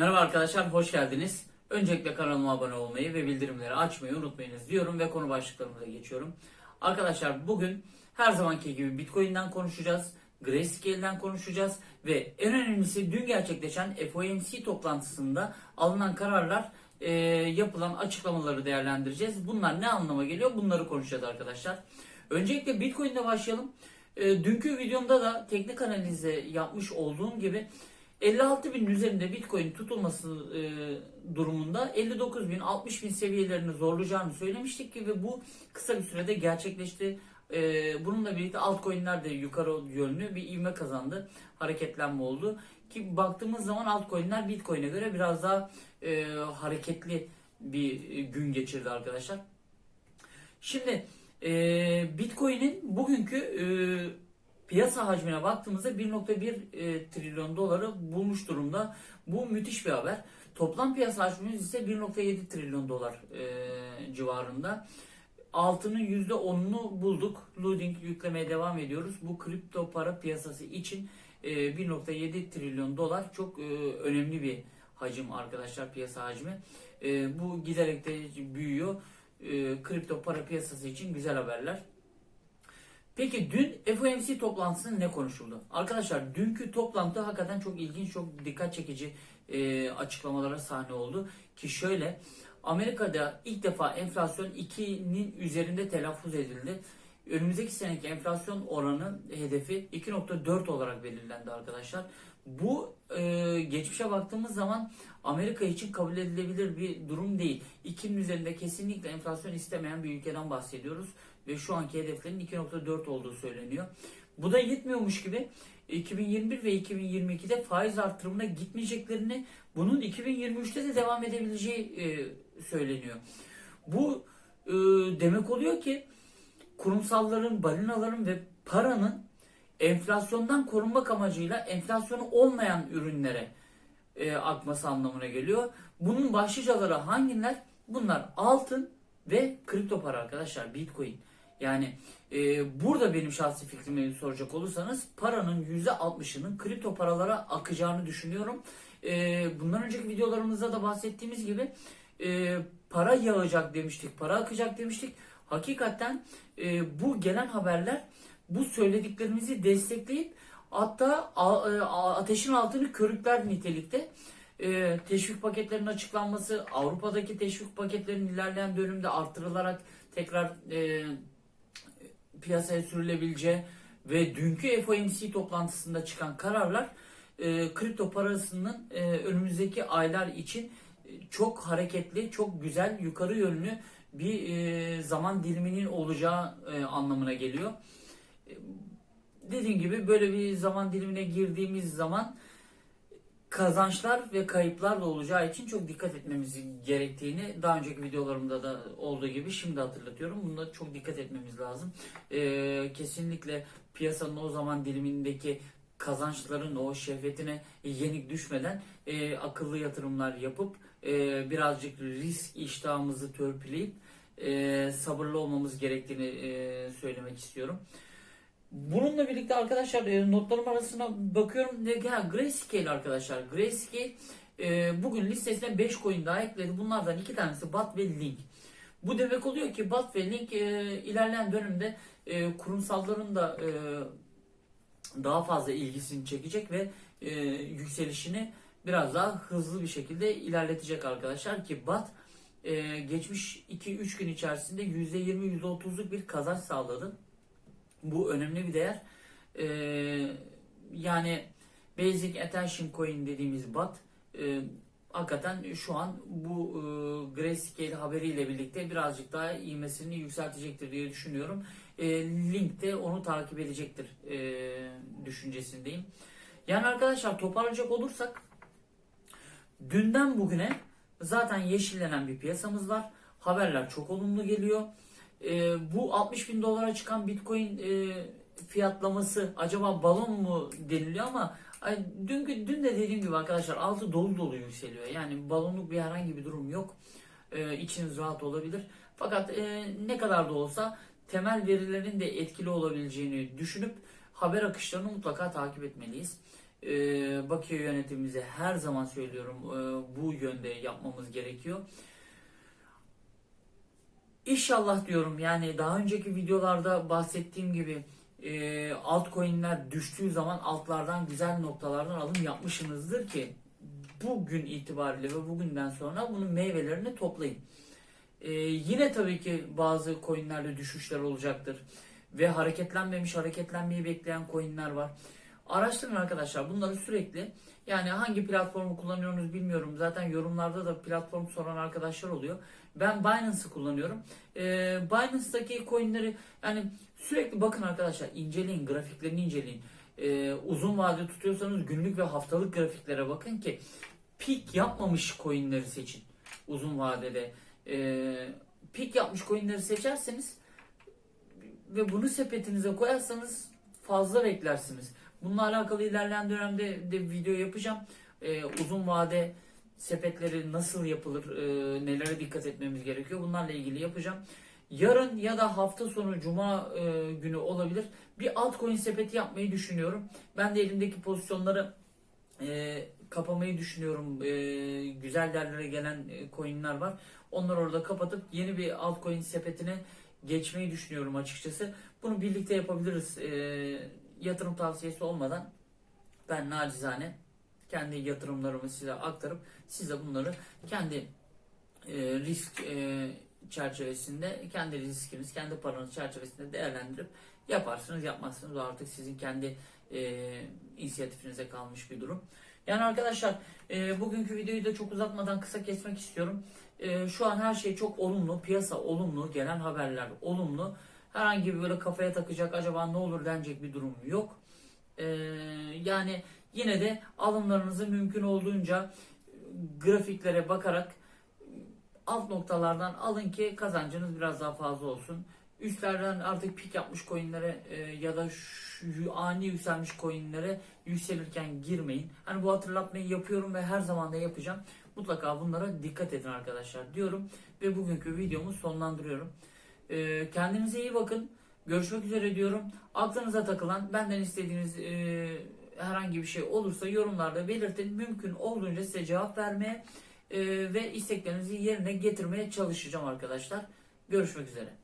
Merhaba arkadaşlar, hoş geldiniz. Öncelikle kanalıma abone olmayı ve bildirimleri açmayı unutmayınız diyorum ve konu başlıklarımıza geçiyorum. Arkadaşlar bugün her zamanki gibi Bitcoin'den konuşacağız, Grayscale'den konuşacağız ve en önemlisi dün gerçekleşen FOMC toplantısında alınan kararlar, e, yapılan açıklamaları değerlendireceğiz. Bunlar ne anlama geliyor? Bunları konuşacağız arkadaşlar. Öncelikle Bitcoin'de başlayalım. E, dünkü videomda da teknik analize yapmış olduğum gibi 56 bin üzerinde Bitcoin tutulması e, durumunda 59 bin 60 bin seviyelerini zorlayacağını söylemiştik ki ve bu kısa bir sürede gerçekleşti. E, bununla birlikte altcoin'ler de yukarı yönlü bir ivme kazandı. Hareketlenme oldu. Ki baktığımız zaman altcoin'ler Bitcoin'e göre biraz daha e, hareketli bir gün geçirdi arkadaşlar. Şimdi e, Bitcoin'in bugünkü e, piyasa hacmine baktığımızda 1.1 e, trilyon doları bulmuş durumda. Bu müthiş bir haber. Toplam piyasa hacmimiz ise 1.7 trilyon dolar e, civarında. Altının %10'unu bulduk. Loading yüklemeye devam ediyoruz. Bu kripto para piyasası için e, 1.7 trilyon dolar çok e, önemli bir hacim arkadaşlar piyasa hacmi. E, bu giderek de büyüyor. E, kripto para piyasası için güzel haberler. Peki dün FOMC toplantısında ne konuşuldu? Arkadaşlar dünkü toplantı hakikaten çok ilginç, çok dikkat çekici e, açıklamalara sahne oldu. Ki şöyle Amerika'da ilk defa enflasyon 2'nin üzerinde telaffuz edildi. Önümüzdeki seneki enflasyon oranı hedefi 2.4 olarak belirlendi arkadaşlar. Bu e, geçmişe baktığımız zaman Amerika için kabul edilebilir bir durum değil. 2'nin üzerinde kesinlikle enflasyon istemeyen bir ülkeden bahsediyoruz ve şu anki hedeflerin 2.4 olduğu söyleniyor. Bu da yetmiyormuş gibi 2021 ve 2022'de faiz artırımına gitmeyeceklerini, bunun 2023'te de devam edebileceği e, söyleniyor. Bu e, demek oluyor ki kurumsalların, balinaların ve paranın enflasyondan korunmak amacıyla enflasyonu olmayan ürünlere e, akması anlamına geliyor. Bunun başlıcaları hangiler? Bunlar altın ve kripto para arkadaşlar, bitcoin. Yani e, burada benim şahsi fikrimi soracak olursanız paranın %60'ının kripto paralara akacağını düşünüyorum. E, bundan önceki videolarımızda da bahsettiğimiz gibi e, para yağacak demiştik, para akacak demiştik. Hakikaten e, bu gelen haberler bu söylediklerimizi destekleyip hatta a, e, ateşin altını körükler nitelikte. E, teşvik paketlerinin açıklanması, Avrupa'daki teşvik paketlerinin ilerleyen dönemde artırılarak tekrar e, piyasaya sürülebileceği ve dünkü FOMC toplantısında çıkan kararlar e, kripto parasının e, önümüzdeki aylar için çok hareketli, çok güzel, yukarı yönlü bir e, zaman diliminin olacağı e, anlamına geliyor. E, dediğim gibi böyle bir zaman dilimine girdiğimiz zaman kazançlar ve kayıplar da olacağı için çok dikkat etmemiz gerektiğini daha önceki videolarımda da olduğu gibi şimdi hatırlatıyorum. Bunda çok dikkat etmemiz lazım. Ee, kesinlikle piyasanın o zaman dilimindeki kazançların o şehvetine yenik düşmeden e, akıllı yatırımlar yapıp e, birazcık risk iştahımızı törpüleyip e, sabırlı olmamız gerektiğini e, söylemek istiyorum. Bununla birlikte arkadaşlar e, notlarım arasına bakıyorum. Ya, Grayscale arkadaşlar. Grayscale e, bugün listesine 5 coin daha ekledi. Bunlardan iki tanesi BAT ve Link. Bu demek oluyor ki BAT ve Link e, ilerleyen dönemde e, kurumsalların da e, daha fazla ilgisini çekecek ve e, yükselişini biraz daha hızlı bir şekilde ilerletecek arkadaşlar ki BAT e, geçmiş 2-3 gün içerisinde %20-%30'luk bir kazanç sağladı. Bu önemli bir değer. Ee, yani Basic Attention Coin dediğimiz BAT e, hakikaten şu an bu e, Grayscale haberiyle birlikte birazcık daha ivmesini yükseltecektir diye düşünüyorum. E, link de onu takip edecektir e, düşüncesindeyim. Yani arkadaşlar toparlayacak olursak dünden bugüne zaten yeşillenen bir piyasamız var. Haberler çok olumlu geliyor e, bu 60 bin dolara çıkan bitcoin e, fiyatlaması acaba balon mu deniliyor ama ay, dün, dün de dediğim gibi arkadaşlar altı dolu dolu yükseliyor. Yani balonluk bir herhangi bir durum yok. E, içiniz rahat olabilir. Fakat e, ne kadar da olsa temel verilerin de etkili olabileceğini düşünüp haber akışlarını mutlaka takip etmeliyiz. Ee, Bakü'ye yönetimimize her zaman söylüyorum e, bu yönde yapmamız gerekiyor. İnşallah diyorum yani daha önceki videolarda bahsettiğim gibi e, altcoin'ler düştüğü zaman altlardan güzel noktalardan alım yapmışsınızdır ki bugün itibariyle ve bugünden sonra bunun meyvelerini toplayın. E, yine tabii ki bazı coin'lerde düşüşler olacaktır ve hareketlenmemiş hareketlenmeyi bekleyen coin'ler var. Araştırın arkadaşlar bunları sürekli yani hangi platformu kullanıyorsunuz bilmiyorum. Zaten yorumlarda da platform soran arkadaşlar oluyor. Ben Binance'ı kullanıyorum. Ee, Binance'daki coinleri yani sürekli bakın arkadaşlar inceleyin grafiklerini inceleyin. Ee, uzun vade tutuyorsanız günlük ve haftalık grafiklere bakın ki pik yapmamış coinleri seçin uzun vadede. Ee, pik yapmış coinleri seçerseniz ve bunu sepetinize koyarsanız fazla beklersiniz. Bununla alakalı ilerleyen dönemde de video yapacağım. Ee, uzun vade sepetleri nasıl yapılır, e, nelere dikkat etmemiz gerekiyor bunlarla ilgili yapacağım. Yarın ya da hafta sonu cuma e, günü olabilir. Bir altcoin sepeti yapmayı düşünüyorum. Ben de elimdeki pozisyonları e, kapamayı düşünüyorum. E, güzel yerlere gelen e, coinler var. Onları orada kapatıp yeni bir altcoin sepetine geçmeyi düşünüyorum açıkçası. Bunu birlikte yapabiliriz. E, yatırım tavsiyesi olmadan ben nacizane kendi yatırımlarımı size aktarıp size bunları kendi e, risk e, çerçevesinde kendi riskiniz, kendi paranız çerçevesinde değerlendirip yaparsınız, yapmazsınız. O artık sizin kendi e, inisiyatifinize kalmış bir durum. Yani arkadaşlar e, bugünkü videoyu da çok uzatmadan kısa kesmek istiyorum. E, şu an her şey çok olumlu, piyasa olumlu, gelen haberler olumlu. Herhangi bir böyle kafaya takacak acaba ne olur denecek bir durum yok. E, yani yine de alımlarınızı mümkün olduğunca grafiklere bakarak alt noktalardan alın ki kazancınız biraz daha fazla olsun. Üstlerden artık pik yapmış coinlere e, ya da şu, ani yükselmiş coinlere yükselirken girmeyin. Hani bu hatırlatmayı yapıyorum ve her zaman da yapacağım. Mutlaka bunlara dikkat edin arkadaşlar diyorum ve bugünkü videomu sonlandırıyorum. E, kendinize iyi bakın. Görüşmek üzere diyorum. Aklınıza takılan, benden istediğiniz e, herhangi bir şey olursa yorumlarda belirtin. Mümkün olduğunca size cevap vermeye ve isteklerinizi yerine getirmeye çalışacağım arkadaşlar. Görüşmek üzere.